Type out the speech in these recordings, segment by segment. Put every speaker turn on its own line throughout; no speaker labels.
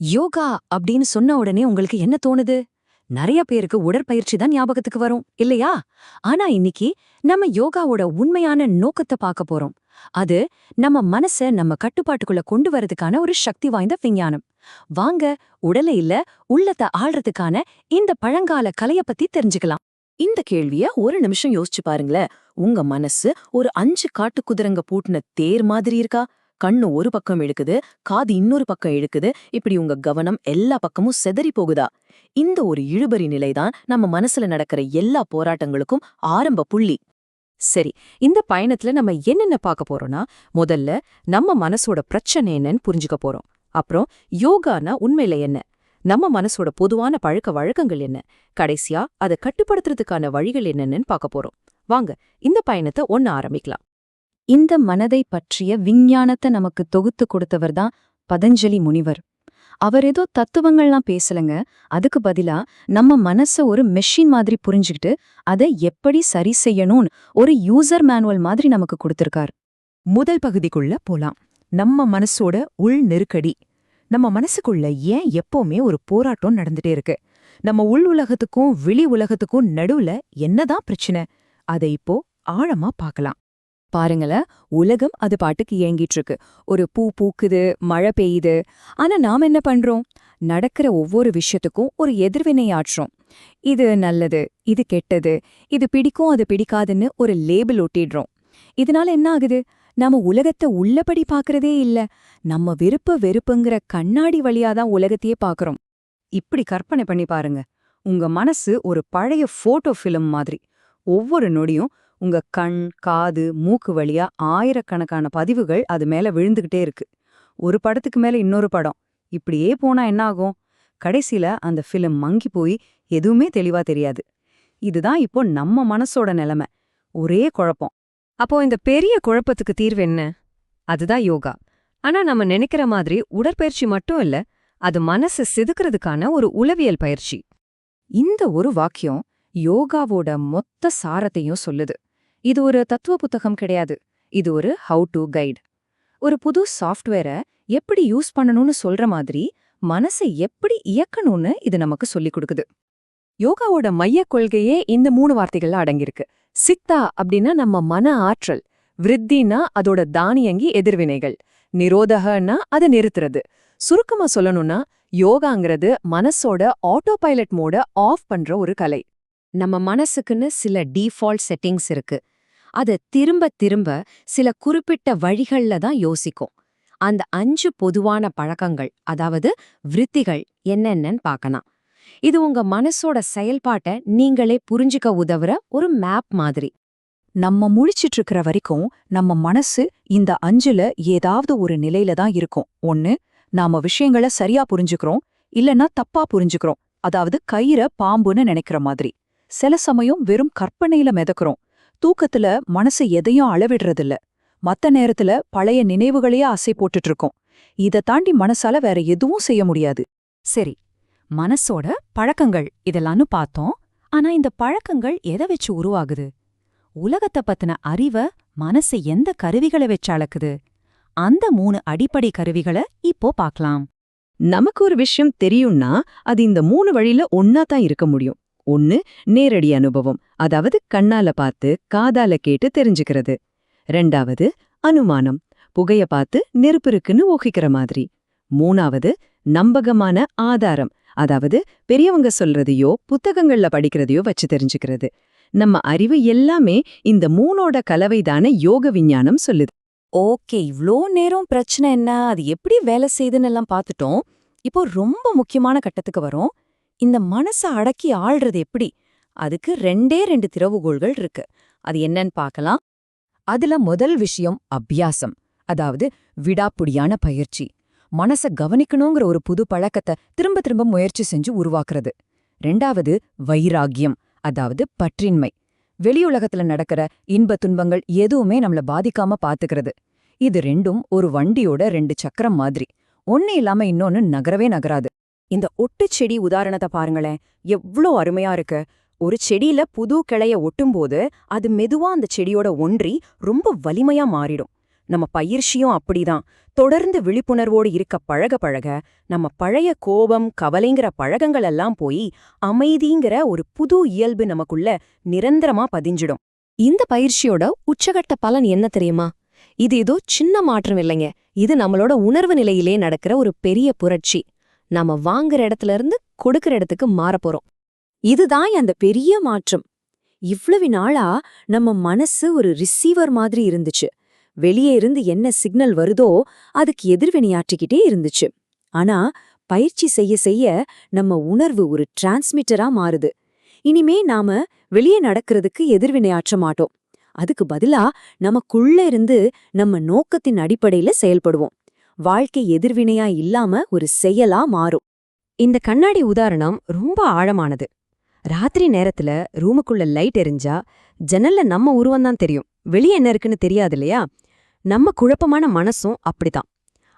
யோகா அப்படின்னு சொன்ன உடனே உங்களுக்கு என்ன தோணுது? நிறைய பேருக்கு உடற்பயிற்சி தான் ஞாபகத்துக்கு வரும் இல்லையா? ஆனா இன்னைக்கு நம்ம யோகாவோட உண்மையான நோக்கத்தை பார்க்க போறோம். அது நம்ம மனச நம்ம கட்டுப்பாட்டுக்குள்ள கொண்டு வரதுக்கான ஒரு சக்தி வாய்ந்த விஞ்ஞானம். வாங்க உடல இல்ல உள்ளத்தை ஆள்றதுக்கான இந்த பழங்கால கலைய பத்தி தெரிஞ்சுக்கலாம்.
இந்த கேள்விய ஒரு நிமிஷம் யோசிச்சு பாருங்களேன். உங்க மனசு ஒரு அஞ்சு காட்டுக்குதிரங்க பூட்டின தேர் மாதிரி இருக்கா? கண்ணு ஒரு பக்கம் இழுக்குது காது இன்னொரு பக்கம் இழுக்குது. இப்படி உங்க கவனம் எல்லா பக்கமும் செதறி போகுதா? இந்த ஒரு இழுபறி நிலைதான் நம்ம மனசுல நடக்கிற எல்லா போராட்டங்களுக்கும் ஆரம்ப புள்ளி.
சரி இந்த பயணத்துல நம்ம என்னென்ன பார்க்க போறோம்னா முதல்ல நம்ம மனசோட பிரச்சனை என்னன்னு புரிஞ்சுக்க போறோம். அப்புறம் யோகானா உண்மையில என்ன? நம்ம மனசோட பொதுவான பழக்க வழக்கங்கள் என்ன? கடைசியா அதை கட்டுப்படுத்துறதுக்கான வழிகள் என்னென்னு பார்க்க போறோம். வாங்க இந்த பயணத்தை ஒன்னு ஆரம்பிக்கலாம்.
இந்த மனதை பற்றிய விஞ்ஞானத்தை நமக்கு தொகுத்து கொடுத்தவர் தான் பதஞ்சலி முனிவர். அவர் ஏதோ தத்துவங்கள்லாம் பேசலங்க. அதுக்கு பதிலா நம்ம மனச ஒரு மெஷின் மாதிரி புரிஞ்சுக்கிட்டு அதை எப்படி சரி செய்யணும்னு ஒரு யூசர் மேனுவல் மாதிரி நமக்கு கொடுத்திருக்கார்.
முதல் பகுதிக்குள்ள போலாம். நம்ம மனசோட உள் நெருக்கடி. நம்ம மனசுக்குள்ள ஏன் எப்பவுமே ஒரு போராட்டம் நடந்துட்டே இருக்கு? நம்ம உள் உலகத்துக்கும் வெளி உலகத்துக்கும் நடுவுல என்னதான் பிரச்சனை? அதை இப்போ ஆழமா பார்க்கலாம்.
பாருங்களேன். உலகம் அது பாட்டுக்கு இயங்கிட்டு இருக்கு ஒரு பூ பூக்குது மழை பெய்யுது. ஆனா நாம என்ன பண்றோம்? நடக்கிற ஒவ்வொரு விஷயத்துக்கும் ஒரு எதிர்வினை ஆற்றுறோம் இது நல்லது இது கெட்டது இது பிடிக்கும் அது பிடிக்காதுன்னு ஒரு லேபிள் ஒட்டிடுறோம். இதனால என்ன ஆகுது? நாம உலகத்தை உள்ளபடி பாக்குறதே இல்ல. நம்ம விருப்ப வெறுப்புங்கிற கண்ணாடி வழியாதான் உலகத்தையே பாக்குறோம்
இப்படி கற்பனை பண்ணி பாருங்க. உங்க மனசு ஒரு பழைய போட்டோ ஃபிலிம் மாதிரி. ஒவ்வொரு நொடியும் உங்க கண் காது மூக்கு வழியா ஆயிரக்கணக்கான பதிவுகள் அது மேல விழுந்துகிட்டே இருக்கு. ஒரு படத்துக்கு மேல இன்னொரு படம். இப்படியே போனா என்ன ஆகும்? கடைசியில அந்த ஃபிலிம் மங்கி போய் எதுவுமே தெளிவா தெரியாது. இதுதான் இப்போ நம்ம மனசோட நிலைமை. ஒரே குழப்பம்.
அப்போ இந்த பெரிய குழப்பத்துக்கு தீர்வு என்ன? அதுதான் யோகா. ஆனா நம்ம நினைக்கிற மாதிரி உடற்பயிற்சி மட்டும் இல்ல அது மனசு செதுக்கிறதுக்கான ஒரு உளவியல் பயிற்சி.
இந்த ஒரு வாக்கியம் யோகாவோட மொத்த சாரத்தையும் சொல்லுது. இது ஒரு தத்துவ புத்தகம் கிடையாது. இது ஒரு ஹவு டு கைட் ஒரு புது சாஃப்ட்வேரை எப்படி யூஸ் பண்ணணும்னு சொல்ற மாதிரி மனசை எப்படி இயக்கணும்னு இது நமக்கு சொல்லிக் கொடுக்குது.
யோகாவோட மையக் கொள்கையே இந்த மூணு வார்த்தைகள்ல அடங்கியிருக்கு. சித்தா அப்படின்னா நம்ம மன ஆற்றல் விருத்தினா அதோட தானியங்கி எதிர்வினைகள் நிரோதகன்னா அதை நிறுத்துறது. சுருக்கமா சொல்லணும்னா யோகாங்கிறது மனசோட ஆட்டோ பைலட் மோட ஆஃப் பண்ற ஒரு கலை.
நம்ம மனசுக்குன்னு சில டீஃபால்ட் செட்டிங்ஸ் இருக்கு. அது திரும்ப திரும்ப சில குறிப்பிட்ட வழிகள்ல தான் யோசிக்கும். அந்த அஞ்சு பொதுவான பழக்கங்கள் அதாவது விருத்திகள் என்னென்னு பார்க்கலாம். இது உங்க மனசோட செயல்பாட்டை நீங்களே புரிஞ்சுக்க உதவுற ஒரு மேப் மாதிரி.
நம்ம முழிச்சிட்டு இருக்கிற வரைக்கும் நம்ம மனசு இந்த அஞ்சுல ஏதாவது ஒரு நிலையில தான் இருக்கும். ஒன்னு நாம விஷயங்கள சரியா புரிஞ்சுக்கிறோம் இல்லனா தப்பா புரிஞ்சுக்கிறோம். அதாவது கயிற பாம்புன்னு நினைக்கிற மாதிரி. சில சமயம் வெறும் கற்பனையில மிதக்கிறோம். தூக்கத்துல மனசு எதையும் அளவிடுறதில்ல. மத்த நேரத்துல பழைய நினைவுகளையே அசை போட்டுட்டு இருக்கோம் இத தாண்டி மனசால வேற எதுவும் செய்ய முடியாது.
சரி மனசோட பழக்கங்கள் இதெல்லாம்னு பார்த்தோம். ஆனா இந்த பழக்கங்கள் எதை வச்சு உருவாகுது? உலகத்தை பத்தின அறிவ மனசு எந்த கருவிகளை வச்சு அளக்குது? அந்த மூணு அடிப்படை கருவிகளை இப்போ பார்க்கலாம்.
நமக்கு ஒரு விஷயம் தெரியும்னா அது இந்த மூணு வழியில ஒன்னா தான் இருக்க முடியும். ஒன்னு நேரடி அனுபவம் அதாவது கண்ணால பார்த்து காதால கேட்டு தெரிஞ்சுக்கிறது. ரெண்டாவது அனுமானம். புகைய பார்த்து நெருப்பு இருக்குன்னு ஊகிக்கிற மாதிரி. மூணாவது நம்பகமான ஆதாரம். அதாவது பெரியவங்க சொல்றதையோ புத்தகங்கள்ல படிக்கிறதையோ வச்சு தெரிஞ்சுக்கிறது. நம்ம அறிவு எல்லாமே இந்த மூணோட கலவைதான யோக விஞ்ஞானம் சொல்லுது.
ஓகே இவ்ளோ நேரம் பிரச்சனை என்ன? அது எப்படி வேலை செய்யுதுன்னு எல்லாம் பார்த்துட்டோம். இப்போ ரொம்ப முக்கியமான கட்டத்துக்கு வரோம். இந்த மனசை அடக்கி ஆள்றது எப்படி? அதுக்கு ரெண்டே ரெண்டு திறவுகோள்கள் இருக்கு. அது என்னன்னு பார்க்கலாம். அதுல முதல் விஷயம் அபியாசம். அதாவது விடாப்புடியான பயிற்சி. மனச கவனிக்கணுங்கிற ஒரு புது பழக்கத்தை திரும்ப திரும்ப முயற்சி செஞ்சு உருவாக்குறது. ரெண்டாவது வைராகியம். அதாவது பற்றின்மை. வெளியுலகத்துல நடக்கிற இன்ப துன்பங்கள் எதுவுமே நம்மள பாதிக்காம பாத்துக்கிறது. இது ரெண்டும் ஒரு வண்டியோட ரெண்டு சக்கரம் மாதிரி. ஒண்ணு இல்லாம இன்னொன்னு நகரவே நகராது. இந்த ஒட்டு செடி உதாரணத்தை பாருங்களேன். எவ்ளோ அருமையா இருக்கு. ஒரு செடியில புது கிளைய ஒட்டும்போது அது மெதுவா அந்த செடியோட ஒன்றி ரொம்ப வலிமையா மாறிடும். நம்ம பயிற்சியும் அப்படிதான். தொடர்ந்து விழிப்புணர்வோடு இருக்க பழக பழக நம்ம பழைய கோபம் கவலைங்கிற பழகங்கள் எல்லாம் போய் அமைதிங்கிற ஒரு புது இயல்பு நமக்குள்ள நிரந்தரமா பதிஞ்சிடும்.
இந்த பயிற்சியோட உச்சகட்ட பலன் என்ன தெரியுமா? இது ஏதோ சின்ன மாற்றம் இல்லைங்க. இது நம்மளோட உணர்வு நிலையிலே நடக்கிற ஒரு பெரிய புரட்சி. நாம வாங்குற இடத்துல இருந்து கொடுக்கிற இடத்துக்கு மாறப்போறோம்
இதுதான் அந்த பெரிய மாற்றம். இவ்வளவு நாளா நம்ம மனசு ஒரு ரிசீவர் மாதிரி இருந்துச்சு. வெளியே இருந்து என்ன சிக்னல் வருதோ அதுக்கு எதிர்வினையாற்றிக்கிட்டே இருந்துச்சு. ஆனா பயிற்சி செய்ய செய்ய நம்ம உணர்வு ஒரு டிரான்ஸ்மிட்டரா மாறுது. இனிமே நாம வெளியே நடக்கிறதுக்கு எதிர்வினையாற்ற மாட்டோம். அதுக்கு பதிலா நமக்குள்ள இருந்து நம்ம நோக்கத்தின் அடிப்படையில செயல்படுவோம். வாழ்க்கை எதிர்வினையா இல்லாம ஒரு செயலா மாறும்.
இந்த கண்ணாடி உதாரணம் ரொம்ப ஆழமானது. ராத்திரி நேரத்துல ரூமுக்குள்ள லைட் எரிஞ்சா ஜன்னல்ல நம்ம உருவம் தான் தெரியும். வெளியே என்ன இருக்குன்னு தெரியாது இல்லையா? நம்ம குழப்பமான மனசும் அப்படிதான்.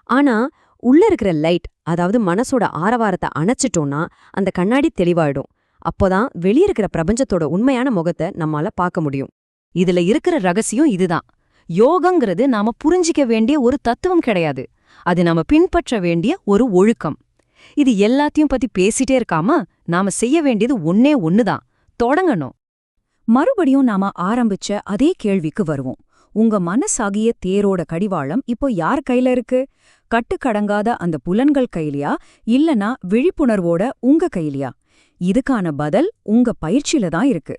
ஆனா உள்ள இருக்கிற லைட் அதாவது மனசோட ஆரவாரத்தை அணைச்சிட்டோம்னா அந்த கண்ணாடி தெளிவாயிடும். அப்போதான் வெளியிருக்கிற பிரபஞ்சத்தோட உண்மையான முகத்தை நம்மால பார்க்க முடியும். இதுல இருக்கிற ரகசியம் இதுதான். யோகங்கிறது நாம புரிஞ்சிக்க வேண்டிய ஒரு தத்துவம் கிடையாது. அது நாம பின்பற்ற வேண்டிய ஒரு ஒழுக்கம். இது எல்லாத்தையும் பத்தி பேசிட்டே இருக்காம நாம செய்ய வேண்டியது ஒன்னே ஒண்ணுதான். தொடங்கணும்.
மறுபடியும் நாம ஆரம்பிச்ச அதே கேள்விக்கு வருவோம். உங்க மனசாகிய தேரோட கடிவாளம் இப்போ யார் கையில இருக்கு? கட்டுக்கடங்காத அந்த புலன்கள் கையிலயா? இல்லனா விழிப்புணர்வோட உங்க கையிலயா? இதுக்கான பதில் உங்க பயிற்சியில தான் இருக்கு.